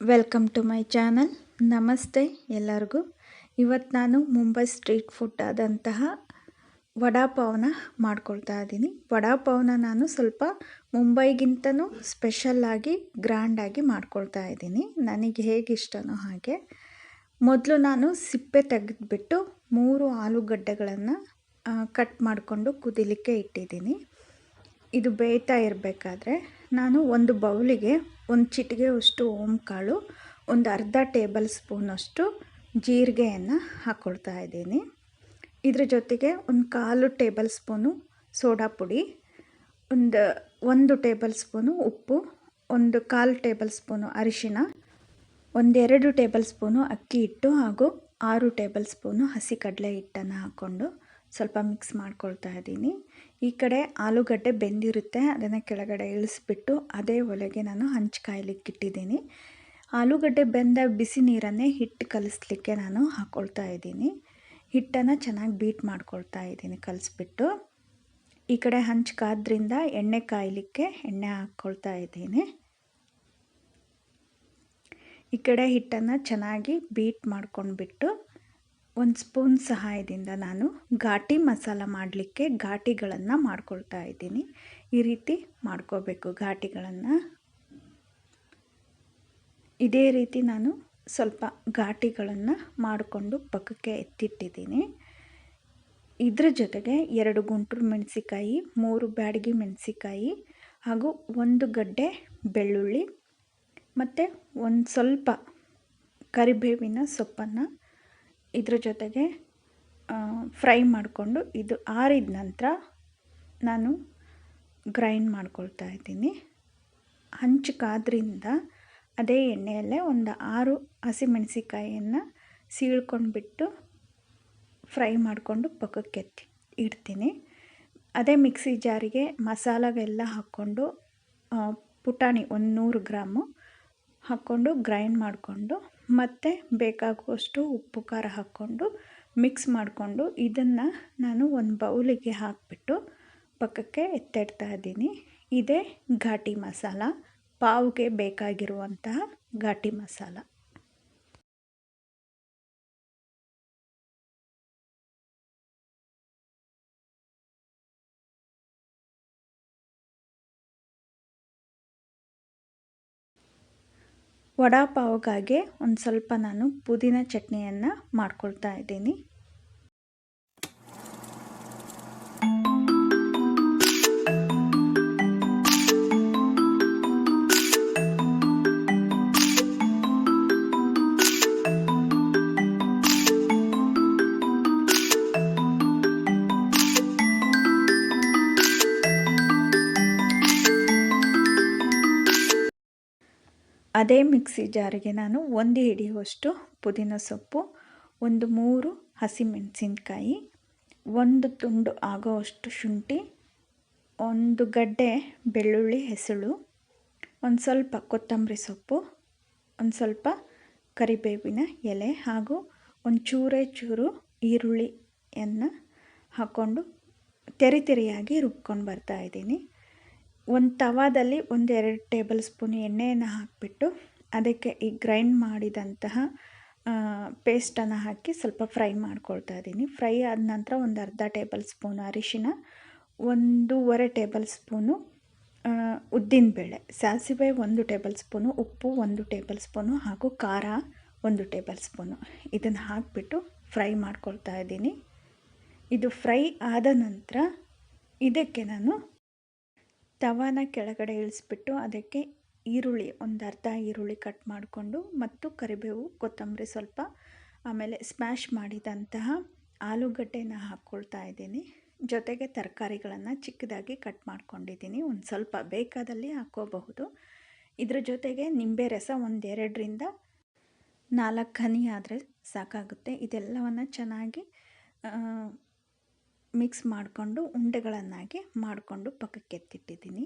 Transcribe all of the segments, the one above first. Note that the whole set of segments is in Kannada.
ವೆಲ್ಕಮ್ ಟು ಮೈ ಚಾನಲ್ ನಮಸ್ತೆ ಎಲ್ಲರಿಗೂ. ಇವತ್ತು ನಾನು ಮುಂಬೈ ಸ್ಟ್ರೀಟ್ ಫುಡ್ ಆದಂತಹ ವಡಾಪಾವನ ಮಾಡ್ಕೊಳ್ತಾ ಇದ್ದೀನಿ. ವಡಾಪಾವನ ನಾನು ಸ್ವಲ್ಪ ಮುಂಬೈಗಿಂತನೂ ಸ್ಪೆಷಲ್ಲಾಗಿ ಗ್ರ್ಯಾಂಡಾಗಿ ಮಾಡ್ಕೊಳ್ತಾ ಇದ್ದೀನಿ. ನನಗೆ ಹೇಗೆ ಇಷ್ಟನೋ ಹಾಗೆ. ಮೊದಲು ನಾನು ಸಿಪ್ಪೆ ತೆಗೆದುಬಿಟ್ಟು ಮೂರು ಆಲೂಗಡ್ಡೆಗಳನ್ನು ಕಟ್ ಮಾಡಿಕೊಂಡು ಕುದಿಲಿಕ್ಕೆ ಇಟ್ಟಿದ್ದೀನಿ. ಇದು ಬೇಯ್ತಾ ಇರಬೇಕಾದ್ರೆ ನಾನು ಒಂದು ಬೌಲಿಗೆ ಒಂದು ಚಿಟಿಗೆ ಅಷ್ಟು ಕಾಳು ಒಂದು ಅರ್ಧ ಟೇಬಲ್ ಸ್ಪೂನಷ್ಟು ಜೀರಿಗೆಯನ್ನು ಹಾಕ್ಕೊಳ್ತಾ ಇದ್ದೀನಿ. ಇದ್ರ ಜೊತೆಗೆ ಒಂದು ಕಾಲು ಟೇಬಲ್ ಸ್ಪೂನು ಸೋಡಾ ಪುಡಿ, ಒಂದು ಒಂದು ಟೇಬಲ್ ಸ್ಪೂನು ಉಪ್ಪು, ಒಂದು ಕಾಲು ಟೇಬಲ್ ಸ್ಪೂನು ಅರಿಶಿನ ಒಂದೆರಡು ಟೇಬಲ್ ಸ್ಪೂನು ಅಕ್ಕಿ ಹಿಟ್ಟು ಹಾಗೂ ಆರು ಟೇಬಲ್ ಸ್ಪೂನು ಹಸಿ ಕಡಲೆ ಹಿಟ್ಟನ್ನು ಹಾಕ್ಕೊಂಡು ಸ್ವಲ್ಪ ಮಿಕ್ಸ್ ಮಾಡ್ಕೊಳ್ತಾ ಇದ್ದೀನಿ. ಈ ಕಡೆ ಆಲೂಗಡ್ಡೆ ಬೆಂದಿರುತ್ತೆ, ಅದನ್ನು ಕೆಳಗಡೆ ಇಳಿಸ್ಬಿಟ್ಟು ಅದೇ ಒಲೆಗೆ ನಾನು ಹಂಚ್ಕಾಯ್ಲಿಕ್ಕಿಟ್ಟಿದ್ದೀನಿ ಆಲೂಗಡ್ಡೆ ಬೆಂದ ಬಿಸಿ ನೀರನ್ನೇ ಹಿಟ್ಟು ಕಲಿಸ್ಲಿಕ್ಕೆ ನಾನು ಹಾಕ್ಕೊಳ್ತಾ ಇದ್ದೀನಿ. ಹಿಟ್ಟನ್ನು ಚೆನ್ನಾಗಿ ಬೀಟ್ ಮಾಡ್ಕೊಳ್ತಾ ಇದ್ದೀನಿ ಕಲಿಸ್ಬಿಟ್ಟು. ಈ ಕಡೆ ಹಂಚ್ಕಾದ್ರಿಂದ ಎಣ್ಣೆ ಕಾಯಲಿಕ್ಕೆ ಎಣ್ಣೆ ಹಾಕ್ಕೊಳ್ತಾ ಇದ್ದೀನಿ. ಈ ಕಡೆ ಹಿಟ್ಟನ್ನು ಚೆನ್ನಾಗಿ ಬೀಟ್ ಮಾಡ್ಕೊಂಡ್ಬಿಟ್ಟು ಒಂದು ಸ್ಪೂನ್ ಸಹಾಯದಿಂದ ನಾನು ಘಾಟಿ ಮಸಾಲ ಮಾಡಲಿಕ್ಕೆ ಘಾಟಿಗಳನ್ನು ಮಾಡ್ಕೊಳ್ತಾ ಇದ್ದೀನಿ. ಈ ರೀತಿ ಮಾಡ್ಕೋಬೇಕು ಘಾಟಿಗಳನ್ನು. ಇದೇ ರೀತಿ ನಾನು ಸ್ವಲ್ಪ ಘಾಟಿಗಳನ್ನು ಮಾಡಿಕೊಂಡು ಪಕ್ಕಕ್ಕೆ ಎತ್ತಿಟ್ಟಿದ್ದೀನಿ. ಇದ್ರ ಜೊತೆಗೆ ಎರಡು ಗುಂಟೂರು ಮೆಣಸಿಕಾಯಿ, ಮೂರು ಬ್ಯಾಡಗಿ ಮೆಣಸಿಕಾಯಿ ಹಾಗೂ ಒಂದು ಗಡ್ಡೆ ಬೆಳ್ಳುಳ್ಳಿ ಮತ್ತು ಒಂದು ಸ್ವಲ್ಪ ಕರಿಬೇವಿನ ಸೊಪ್ಪನ್ನು ಇದ್ರ ಜೊತೆಗೆ ಫ್ರೈ ಮಾಡಿಕೊಂಡು ಇದು ಆರಿದ ನಂತರ ನಾನು ಗ್ರೈಂಡ್ ಮಾಡ್ಕೊಳ್ತಾ ಇದ್ದೀನಿ. ಹಂಚಿಕಾದ್ರಿಂದ ಅದೇ ಎಣ್ಣೆಯಲ್ಲೇ ಒಂದು ಆರು ಹಸಿಮೆಣಸಿಕಾಯಿಯನ್ನು ಸೀಳ್ಕೊಂಡ್ಬಿಟ್ಟು ಫ್ರೈ ಮಾಡಿಕೊಂಡು ಪಕ್ಕಕ್ಕೆ ಇಡ್ತೀನಿ. ಅದೇ ಮಿಕ್ಸಿ ಜಾರಿಗೆ ಮಸಾಲವೆಲ್ಲ ಹಾಕ್ಕೊಂಡು ಪುಟಾಣಿ ಒಂದು ನೂರು ಗ್ರಾಮು ಹಾಕ್ಕೊಂಡು ಗ್ರೈಂಡ್ ಮಾಡಿಕೊಂಡು ಮತ್ತು ಬೇಕಾಗುವಷ್ಟು ಉಪ್ಪು, ಖಾರ ಹಾಕ್ಕೊಂಡು ಮಿಕ್ಸ್ ಮಾಡಿಕೊಂಡು ಇದನ್ನು ನಾನು ಒಂದು ಬೌಲಿಗೆ ಹಾಕಿಬಿಟ್ಟು ಪಕ್ಕಕ್ಕೆ ಎತ್ತಿಡ್ತಾ ಇದ್ದೀನಿ. ಇದೇ ಘಾಟಿ ಮಸಾಲ, ಪಾವ್ಗೆ ಬೇಕಾಗಿರುವಂತಹ ಘಾಟಿ ಮಸಾಲ. ವಡಾಪಾವ್ಗಾಗೆ ಒಂದು ಸ್ವಲ್ಪ ನಾನು ಪುದೀನ ಚಟ್ನಿಯನ್ನು ಮಾಡ್ಕೊಳ್ತಾ ಇದ್ದೀನಿ. ಅದೇ ಮಿಕ್ಸಿ ಜಾರಿಗೆ ನಾನು ಒಂದು ಹಿಡಿಯುವಷ್ಟು ಪುದೀನ ಸೊಪ್ಪು, ಒಂದು ಮೂರು ಹಸಿಮೆಣಸಿನ್ಕಾಯಿ ಒಂದು ತುಂಡು ಆಗೋವಷ್ಟು ಶುಂಠಿ, ಒಂದು ಗಡ್ಡೆ ಬೆಳ್ಳುಳ್ಳಿ ಹೆಸಳು, ಒಂದು ಸ್ವಲ್ಪ ಕೊತ್ತಂಬರಿ ಸೊಪ್ಪು, ಒಂದು ಸ್ವಲ್ಪ ಕರಿಬೇವಿನ ಎಲೆ ಹಾಗೂ ಒಂದು ಚೂರೇ ಚೂರು ಈರುಳ್ಳಿಯನ್ನು ಹಾಕ್ಕೊಂಡು ತೆರಿ ತೆರಿಯಾಗಿ ರುಬ್ಕೊಂಡು ಬರ್ತಾಯಿದ್ದೀನಿ ಒಂದು ತವಾದಲ್ಲಿ ಒಂದೆರಡು ಟೇಬಲ್ ಸ್ಪೂನ್ ಎಣ್ಣೆಯನ್ನು ಹಾಕಿಬಿಟ್ಟು ಅದಕ್ಕೆ ಈ ಗ್ರೈಂಡ್ ಮಾಡಿದಂತಹ ಪೇಸ್ಟನ್ನು ಹಾಕಿ ಸ್ವಲ್ಪ ಫ್ರೈ ಮಾಡ್ಕೊಳ್ತಾ ಇದ್ದೀನಿ. ಫ್ರೈ ಆದ ನಂತರ ಒಂದು ಅರ್ಧ ಟೇಬಲ್ ಸ್ಪೂನ್ ಅರಿಶಿನ, ಒಂದೂವರೆ ಟೇಬಲ್ ಸ್ಪೂನು ಉದ್ದಿನಬೇಳೆ ಸಾಸಿವೆ ಒಂದು ಟೇಬಲ್ ಸ್ಪೂನು, ಉಪ್ಪು ಒಂದು ಟೇಬಲ್ ಸ್ಪೂನು ಹಾಗೂ ಖಾರ ಒಂದು ಟೇಬಲ್ ಸ್ಪೂನು. ಇದನ್ನು ಹಾಕಿಬಿಟ್ಟು ಫ್ರೈ ಮಾಡ್ಕೊಳ್ತಾ ಇದ್ದೀನಿ. ಇದು ಫ್ರೈ ಆದ ನಂತರ ಇದಕ್ಕೆ ನಾನು ತವಾನ ಕೆಳಗಡೆ ಇಳಿಸ್ಬಿಟ್ಟು ಅದಕ್ಕೆ ಈರುಳ್ಳಿ, ಒಂದು ಅರ್ಧ ಈರುಳ್ಳಿ ಕಟ್ ಮಾಡಿಕೊಂಡು ಮತ್ತು ಕರಿಬೇವು, ಕೊತ್ತಂಬರಿ ಸ್ವಲ್ಪ, ಆಮೇಲೆ ಸ್ಮ್ಯಾಶ್ ಮಾಡಿದಂತಹ ಆಲೂಗಡ್ಡೆನ ಹಾಕ್ಕೊಳ್ತಾ ಇದ್ದೀನಿ. ಜೊತೆಗೆ ತರಕಾರಿಗಳನ್ನು ಚಿಕ್ಕದಾಗಿ ಕಟ್ ಮಾಡ್ಕೊಂಡಿದ್ದೀನಿ. ಒಂದು ಸ್ವಲ್ಪ ಬೇಕಾದಲ್ಲಿ ಹಾಕ್ಕೋಬಹುದು ಇದರ ಜೊತೆಗೆ ನಿಂಬೆ ರಸ ಒಂದೆರಡರಿಂದ ನಾಲ್ಕು ಹನಿ ಆದರೆ ಸಾಕಾಗುತ್ತೆ. ಇದೆಲ್ಲವನ್ನು ಚೆನ್ನಾಗಿ ಮಿಕ್ಸ್ ಮಾಡಿಕೊಂಡು ಉಂಡೆಗಳನ್ನಾಗಿ ಮಾಡಿಕೊಂಡು ಪಕ್ಕಕ್ಕೆ ಎತ್ತಿಟ್ಟಿದ್ದೀನಿ.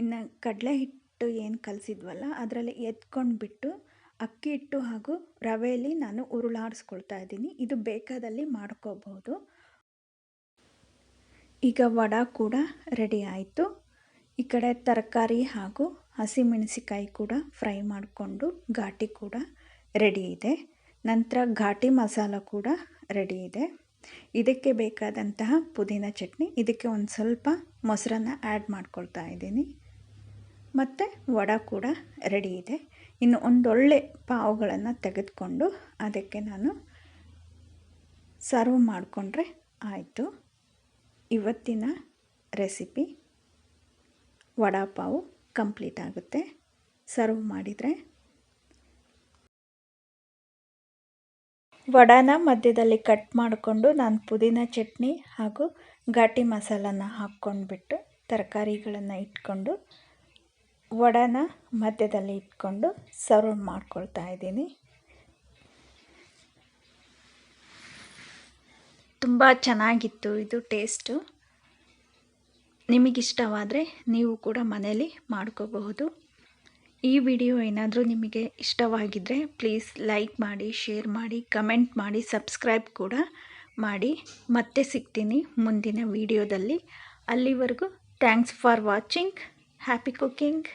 ಇನ್ನು ಕಡಲೆ ಹಿಟ್ಟು ಏನು ಕಲಸಿದ್ವಲ್ಲ, ಅದರಲ್ಲಿ ಎತ್ಕೊಂಡ್ಬಿಟ್ಟು ಅಕ್ಕಿ ಹಿಟ್ಟು ಹಾಗೂ ರವೆಯಲ್ಲಿ ನಾನು ಉರುಳಾಡಿಸ್ಕೊಳ್ತಾ ಇದ್ದೀನಿ. ಇದು ಬೇಕಾದಲ್ಲಿ ಮಾಡ್ಕೋಬಹುದು ಈಗ ವಡ ಕೂಡ ರೆಡಿ ಆಯಿತು. ಈ ಕಡೆ ತರಕಾರಿ ಹಾಗೂ ಹಸಿಮೆಣಸಿಕಾಯಿ ಕೂಡ ಫ್ರೈ ಮಾಡಿಕೊಂಡು ಘಾಟಿ ಕೂಡ ರೆಡಿ ಇದೆ. ನಂತರ ಘಾಟಿ ಮಸಾಲ ಕೂಡ ರೆಡಿ ಇದೆ. ಇದಕ್ಕೆ ಬೇಕಾದಂತಹ ಪುದೀನ ಚಟ್ನಿ. ಇದಕ್ಕೆ ಒಂದು ಸ್ವಲ್ಪ ಮೊಸರನ್ನ ಆ್ಯಡ್ ಮಾಡ್ಕೊಳ್ತಾ ಇದ್ದೀನಿ. ಮತ್ತು ವಡ ಕೂಡ ರೆಡಿ ಇದೆ. ಇನ್ನು ಒಂದೊಳ್ಳೆ ಪಾವುಗಳನ್ನು ತೆಗೆದುಕೊಂಡು ಅದಕ್ಕೆ ನಾನು ಸರ್ವ್ ಮಾಡಿಕೊಂಡ್ರೆ ಆಯಿತು. ಇವತ್ತಿನ ರೆಸಿಪಿ ವಡಾಪಾವು ಕಂಪ್ಲೀಟ್ ಆಗುತ್ತೆ. ಸರ್ವ್ ಮಾಡಿದರೆ ವಡಾನ ಮಧ್ಯದಲ್ಲಿ ಕಟ್ ಮಾಡಿಕೊಂಡು ನಾನು ಪುದೀನ ಚಟ್ನಿ ಹಾಗೂ ಘಾಟಿ ಮಸಾಲನ ಹಾಕ್ಕೊಂಡ್ಬಿಟ್ಟು ತರಕಾರಿಗಳನ್ನು ಇಟ್ಕೊಂಡು ವಡಾನ ಮಧ್ಯದಲ್ಲಿ ಇಟ್ಕೊಂಡು ಸರ್ವ್ ಮಾಡ್ಕೊಳ್ತಾ ಇದ್ದೀನಿ. ತುಂಬ ಚೆನ್ನಾಗಿತ್ತು ಇದು ಟೇಸ್ಟು. ನಿಮಗಿಷ್ಟವಾದರೆ ನೀವು ಕೂಡ ಮನೇಲಿ ಮಾಡ್ಕೋಬಹುದು. ಈ ವಿಡಿಯೋ ಏನಾದರೂ ನಿಮಗೆ ಇಷ್ಟವಾಗಿದ್ದರೆ ಪ್ಲೀಸ್ ಲೈಕ್ ಮಾಡಿ, ಶೇರ್ ಮಾಡಿ, ಕಮೆಂಟ್ ಮಾಡಿ, ಸಬ್ಸ್ಕ್ರೈಬ್ ಕೂಡ ಮಾಡಿ. ಮತ್ತೆ ಸಿಗ್ತೀನಿ ಮುಂದಿನ ವಿಡಿಯೋದಲ್ಲಿ. ಅಲ್ಲಿವರೆಗೂ thanks for watching. Happy cooking.